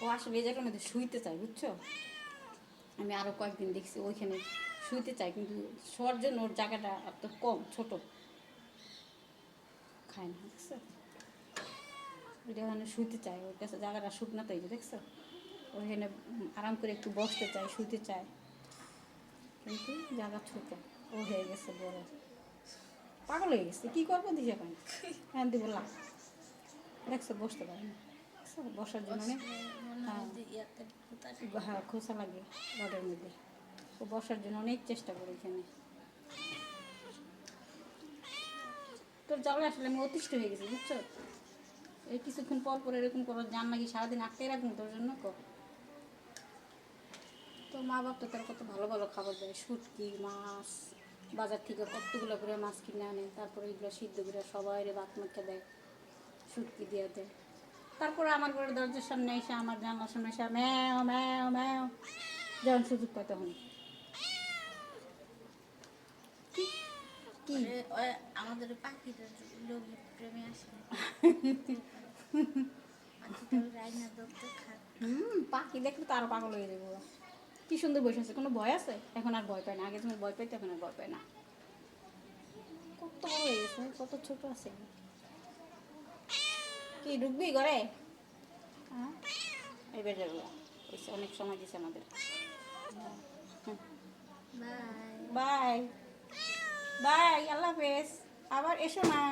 ও আসলে এই মধ্যে শুইতে চাই বুঝছ? আমি আরও কয়েকদিন দেখছি, ওইখানে শুইতে চাই, কিন্তু শোয়ার জন্য ওর জায়গাটা এত কম, ছোট। খায় না, দেখছ? ওইটা ওখানে শুইতে চাই, ওর কাছে জায়গাটা শুকনা তো এই দেখছ? ওইখানে আরাম করে একটু বসতে চাই, শুইতে চাই। কিন্তু জায়গা ছোট, ও হয়ে গেছে বড়। পাগল হয়ে গেছে, কী করব দিছে পাই হ্যাঁ দি বললাম দেখছ, বসতে পারে না? বসার জন্য মনে হয় আসে। হ্যাঁ খোসা লাগে রডের মধ্যে। ও বসার জন্য অনেক চেষ্টা করি এখানে তোর জ্বালা আসলে আমি অতিষ্ঠ হয়ে গেছি বুঝছ? এই কিছুক্ষণ পর পর এরকম করো জান নাকি সারাদিন আটকে রাখুন তোর জন্য কর তোর মা বাপ তো তার কত ভালো ভালো খাবার দেয় শুটকি মাছ বাজার থেকে কতগুলো করে মাছ কিনে আনে তারপরে এগুলো সিদ্ধ করে সবাই ভাত মাখে দেয় শুটকি দিয়ে দেয় তারপরে আমার ঘরের দরজার সামনে এসে আমার জানলার সামনে এসে ম্যাও ম্যাও ম্যাও। যখন সুযোগ পায় তখন। আমাদের পাখিটা লোভী প্রেমে আসে। পাখি দেখলে তো আরও পাগল হয়ে যাব। কি সুন্দর বসে আছে কোনো ভয় আছে? এখন আর ভয় পায় না আগে যখন ভয় পাইতো এখন আর ভয় পায় না। কত বড় হয়ে গেছে কত ছোট আছে। কি ঢুকবি ঘরে? হ্যাঁ। এবার যাব অনেক সময় দিছে আমাদের। বাই। বাই। বাই আল্লাহ হাফেজ। আবার এসো না।